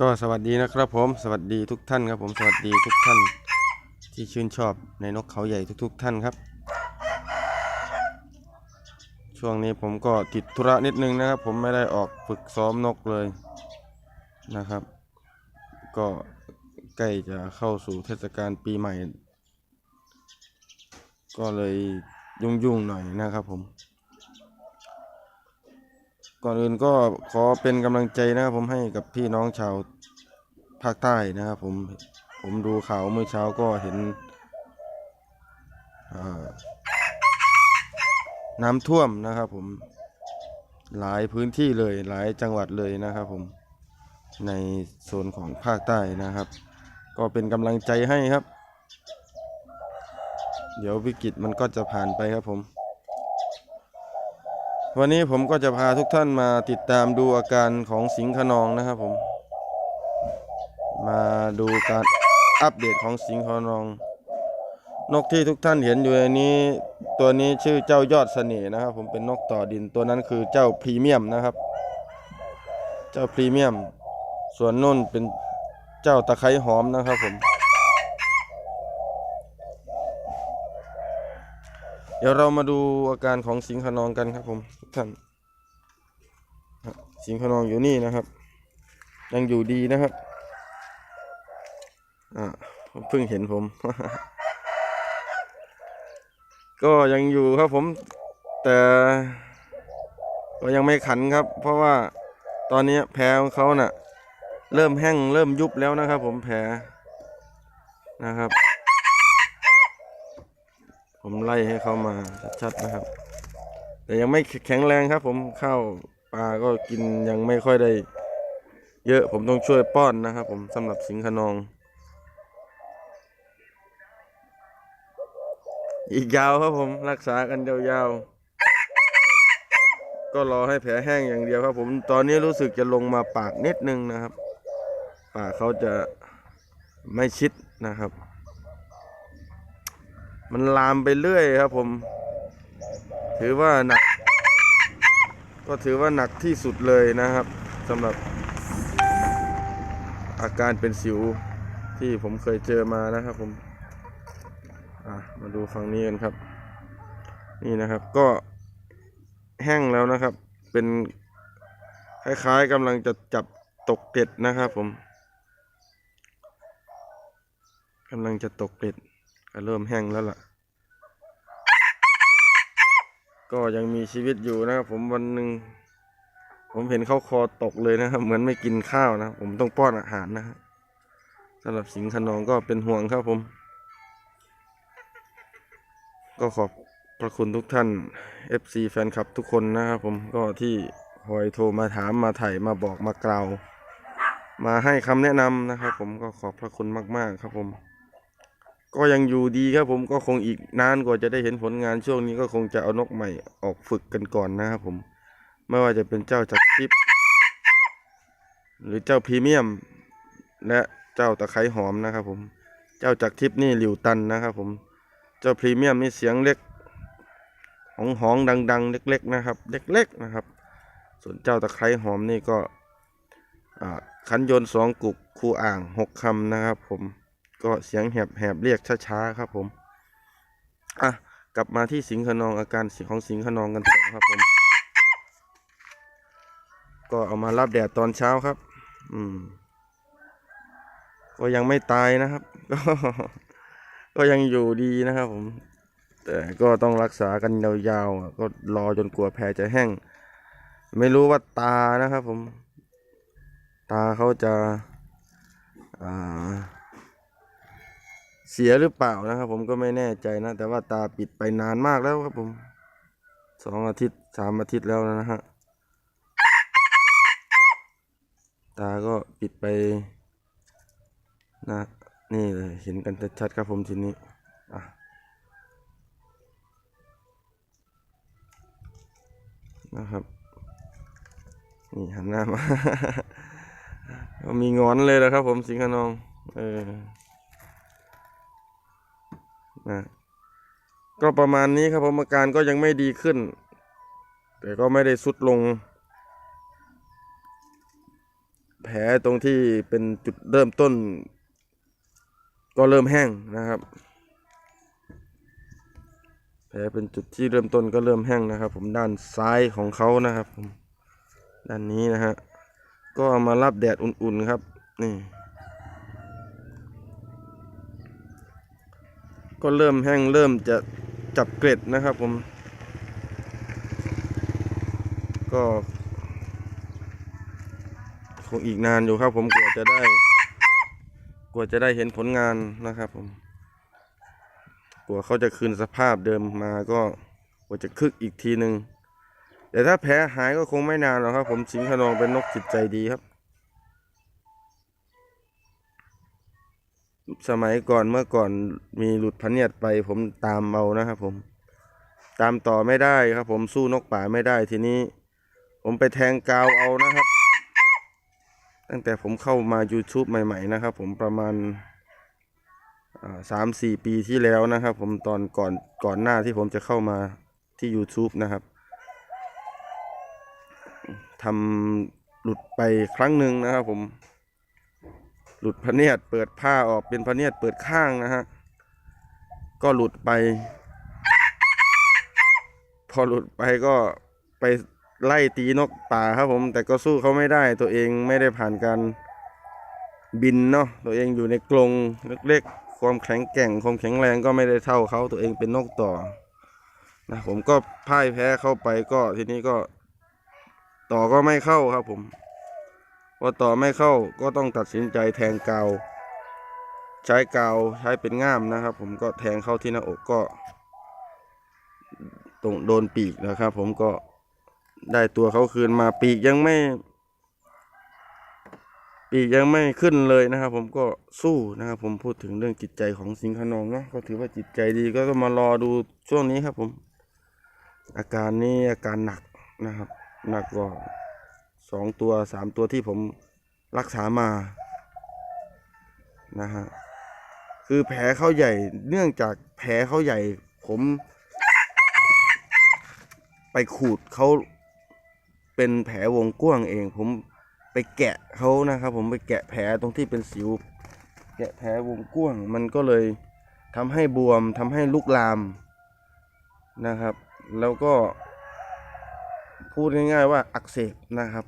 ก็สวัสดีนะครับผมสวัสดีทุกท่านครับผมสวัสดีทุกท่านที่ชื่นชอบในนกเขาใหญ่ทุก ๆ ท่านครับ ช่วงนี้ผมก็ติดธุระนิดนึงนะครับ ผมไม่ได้ออกฝึกซ้อมนกเลยนะครับ ก็ใกล้จะเข้าสู่เทศกาลปีใหม่ ก็เลยยุ่งๆหน่อยนะครับผม ก่อนอื่นก็ขอเป็นกำลังใจนะครับผมให้กับพี่น้องชาวภาคใต้นะครับผมผมดูข่าวเมื่อเช้าก็เห็นน้ำท่วมนะครับผมหลายพื้นที่เลยหลายจังหวัดเลยนะครับผมในโซนของภาคใต้นะครับ ก็เป็นกำลังใจให้ครับ เดี๋ยววิกฤตมันก็จะผ่านไปครับผม วันนี้ผมก็จะพาทุกท่านมาติดตามดูอาการของสิงห์ขนองนะครับผม มาดูการอัปเดตของสิงห์ขนอง นกที่ทุกท่านเห็นอยู่ในนี้ ตัวนี้ชื่อเจ้ายอดเสน่ห์นะครับ ผมเป็นนกต่อดินตัวนั้นคือเจ้าพรีเมียมนะครับ เจ้าพรีเมียม ส่วนนุ่นเป็นเจ้าตะไคร้หอมนะครับผมเดี๋ยวเรามาดูอาการของสิงห์ขนองกันครับผม ท่านสิงห์ขนองอยู่นี่นะครับ ยังอยู่ดีนะครับอ่าเพิ่งเห็นผม ก็ยังอยู่ครับผม แต่ก็ยังไม่ขันครับ เพราะว่าตอนนี้แผลของเขาน่ะ เริ่มแห้งเริ่มยุบแล้วนะครับ ผมแผลนะครับ ผมไล่ให้เขามาชัดๆนะครับ แต่ยังไม่แข็งแรงครับ ผมข้าวปลาก็กินยังไม่ค่อยได้ เยอะผมต้องช่วยป้อนนะครับ ผมสำหรับสิงห์ขนอง อีกยาวครับผมรักษากันยาวๆก็รอให้แผลแห้งอย่างเดียวครับ ผมตอนนี้รู้สึกจะลงมาปากนิดนึงนะครับ ปากเขาจะไม่ชิดนะครับ มันลามไปเรื่อยครับผม ถือว่าหนัก ก็ถือว่าหนักที่สุดเลยนะครับสำหรับ อาการเป็นสิวที่ผมเคยเจอมานะครับผมมาดูฝั่งนี้กันครับ นี่นะครับก็แห้งแล้วนะครับ เป็นคล้ายๆกำลังจะจับตกเกล็ดนะครับผมกำลังจะตกเกล็ดก็เริ่มแห้งแล้วล่ะ ก็ยังมีชีวิตอยู่นะครับผมวันหนึ่งผมเห็นเขาคอตกเลยนะครับ เหมือนไม่กินข้าวนะผมต้องป้อนอาหารนะครับสำหรับสิงห์ขนองก็เป็นห่วงครับผม ก็ขอบพระคุณทุกท่าน FC แฟนคลับทุกคนนะครับผมก็ที่คอยโทรมาถามมาถ่ายมาบอกมากล่าว มาให้คำแนะนำนะครับผมก็ขอบพระคุณมาก ๆ ครับผม ก็ยังอยู่ดีครับผมก็คงอีกนานกว่าจะได้เห็นผลงานช่วงนี้ก็คงจะเอานกใหม่ออกฝึกกันก่อนนะครับผม ไม่ว่าจะเป็นเจ้าจักรทิพย์หรือเจ้าพรีเมียม และเจ้าตะไคร้หอมนะครับผม เจ้าจักรทิพย์นี่หลิวตันนะครับผม เจ้าพรีเมียมนี่เสียงเล็กหองหองดัง ๆ เล็ก ๆ นะครับ เล็ก ๆ นะครับ ส่วนเจ้าตะไคร้หอมนี่ก็ขันยนต์สองกุกคูอ่างหกคำนะครับผม ก็เสียงแหบแหบเรียกช้าๆครับผมอะกลับมาที่สิงห์ขนองอาการของสิงห์ขนองกันต่อครับผม ก็เอามารับแดดตอนเช้าครับ อืม ก็ยังไม่ตายนะครับ ก็ก็ยังอยู่ดีนะครับผม แต่ก็ต้องรักษากันยาวๆก็รอจนกลัวแผลจะแห้ง ไม่รู้ว่าตานะครับผม ตาเขาจะ อ่า เสียหรือเปล่านะครับ ผมก็ไม่แน่ใจนะ แต่ว่าตาปิดไปนานมากแล้วครับผมสองอาทิตย์สามอาทิตย์แล้วนะฮะตาก็ปิดไปนะนี่เลยเห็นกันชัดครับผมทีนี้อะนะครับนี่หันหน้ามา มีงอนเลยนะครับผมสิงห์นอง เออ นะก็ประมาณนี้ครับผมอาการก็ยังไม่ดีขึ้น แต่ก็ไม่ได้สุดลง แผลตรงที่เป็นจุดเริ่มต้น ก็เริ่มแห้งนะครับ แผลเป็นจุดที่เริ่มต้นก็เริ่มแห้งนะครับ ผมด้านซ้ายของเขานะครับผมด้านนี้นะฮะก็เอามารับแดดอุ่นๆครับนี่ ก็เริ่มแห้งเริ่มจะจับเกล็ดนะครับผม ก็คงอีกนานอยู่ครับผมกว่าจะได้กว่าจะได้เห็นผลงานนะครับผมกว่าเขาจะคืนสภาพเดิมมาก็กว่าจะคึกอีกทีหนึ่งแต่ถ้าแผลหายก็คงไม่นานหรอกครับ ผมสิงห์ขนองเป็นนกจิตใจดีครับ สมัยก่อนเมื่อก่อนมีหลุดพันเนียดไป ผมตามเอานะครับผม ตามต่อไม่ได้ครับ ผมสู้นกป่าไม่ได้ทีนี้ ผมไปแทงกาวเอานะครับ ตั้งแต่ผมเข้ามา YouTube ใหม่ๆนะครับ ผมประมาณสามสี่ปีที่แล้วนะครับ ผมตอนก่อนก่อนหน้าที่ผมจะเข้ามาที่ YouTube นะครับทำหลุดไปครั้งหนึ่งนะครับผม หลุดพะเนียดเปิดผ้าออกเป็นพะเนียดเปิดข้างนะฮะ ก็หลุดไป พอหลุดไปก็ไปไล่ตีนกป่าครับผม แต่ก็สู้เขาไม่ได้ ตัวเองไม่ได้ผ่านการบินเนาะตัวเองอยู่ในกรงเล็กๆ ความแข็งแกร่งความแข็งแรงก็ไม่ได้เท่าเขาตัวเองเป็นนกต่อนะผมก็พ่ายแพ้เข้าไปก็ทีนี้ก็ ต่อก็ไม่เข้าครับผม พอต่อไม่เข้าก็ต้องตัดสินใจแทงกาว ใช้กาวใช้เป็นง่ามนะครับ ผมก็แทงเข้าที่หน้าอกก็ตรงโดนปีกนะครับ ผมก็ได้ตัวเขาคืนมาปีกยังไม่ ปีกยังไม่ขึ้นเลยนะครับ ผมก็สู้นะครับ ผมพูดถึงเรื่องจิตใจของสิงห์ขนองเนาะก็ถือว่าจิตใจดีก็ต้องมารอดูช่วงนี้ครับ ผม อาการนี้อาการหนักนะครับ หนักกว่า สองตัวสามตัวที่ผมรักษามานะฮะคือแผลเขาใหญ่เนื่องจากแผลเขาใหญ่ ผม ไปขูดเขาเป็นแผลวงกว้างเอง ผมไปแกะเขานะครับ ผมไปแกะแผลตรงที่เป็นสิว แกะแผลวงกว้าง มันก็เลยทำให้บวมทำให้ลุกลามนะครับ แล้วก็พูดง่ายๆว่าอักเสบนะครับ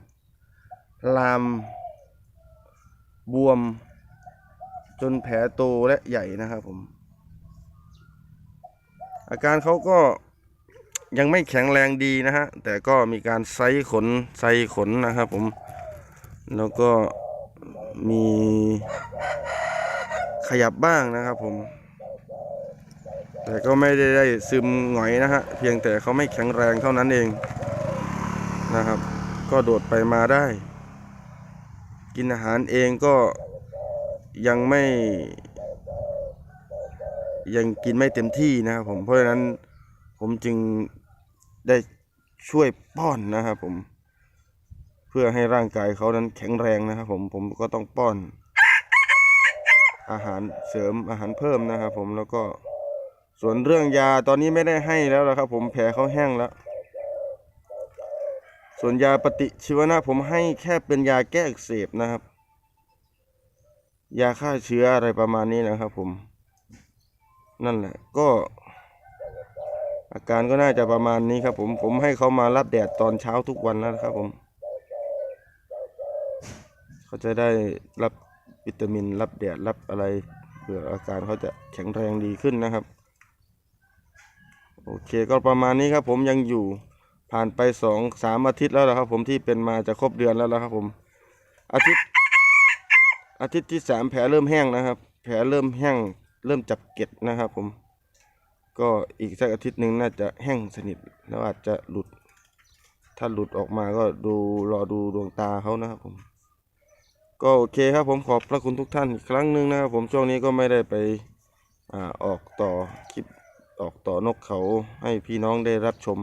ลาม บวม จนแผลโตและใหญ่นะครับผม อาการเขาก็ยังไม่แข็งแรงดีนะฮะ แต่ก็มีการไซขนไซขนนะครับผม แล้วก็มีขยับบ้างนะครับผม แต่ก็ไม่ได้ได้ซึมหงอยนะฮะ เพียงแต่เขาไม่แข็งแรงเท่านั้นเองนะครับ ก็โดดไปมาได้ กินอาหารเองก็ยังไม่ ยังกินไม่เต็มที่นะครับผมเพราะฉะนั้นผมจึงได้ช่วยป้อนนะครับผม เพื่อให้ร่างกายเขานั้นแข็งแรงนะครับผมผมก็ต้องป้อน อาหารเสริมอาหารเพิ่มนะครับผมแล้วก็ส่วนเรื่องยาตอนนี้ไม่ได้ให้แล้วละครับผมแผลเขาแห้งแล้ว ส่วนยาปฏิชีวนะผมให้แค่เป็นยาแก้อักเสบนะครับ ยาฆ่าเชื้ออะไรประมาณนี้นะครับผม นั่นแหละก็ อาการก็น่าจะประมาณนี้ครับ ผมผมให้เขามารับแดดตอนเช้าทุกวันนะครับผม เขาจะได้รับวิตามินรับแดดรับอะไรเพื่ออาการเขาจะแข็งแรงดีขึ้นนะครับ โอเคก็ประมาณนี้ครับผมยังอยู่ ผ่านไปสองสามอาทิตย์แล้วนะครับผมที่เป็นมาจะครบเดือนแล้วนะครับผม อาทิตย์ อาทิตย์ที่สามแผลเริ่มแห้งนะครับ แผลเริ่มแห้งเริ่มจับเก็ดนะครับผม ก็อีกสักอาทิตย์หนึ่งน่าจะแห้งสนิทแล้วอาจจะหลุด ถ้าหลุดออกมาก็ดูรอดูดวงตาเขานะครับผม ก็โอเคครับผมขอบพระคุณทุกท่านอีกครั้งหนึ่งนะครับผมช่วงนี้ก็ไม่ได้ไปอออกต่อคลิปออกต่อนกเขาให้พี่น้องได้รับชม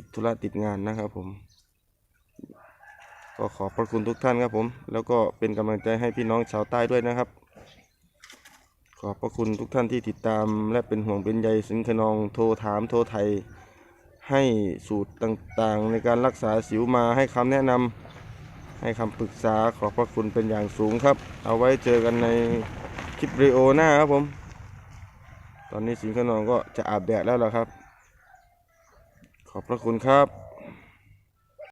ติดธุระติดงานนะครับผม ก็ขอบพระคุณทุกท่านครับผม แล้วก็เป็นกำลังใจให้พี่น้องชาวใต้ด้วยนะครับ ขอบพระคุณทุกท่านที่ติดตาม และเป็นห่วงเป็นใยสิงคนองโทรถามโทรไทย ให้สูตรต่างๆ ในการรักษาสิวมาให้คำแนะนำให้คำปรึกษาขอบพระคุณเป็นอย่างสูงครับ เอาไว้เจอกันในคลิปรีโอหน้าครับผม ตอนนี้สิงคนองก็จะอาบแดดแล้วล่ะครับ ขอบพระคุณครับ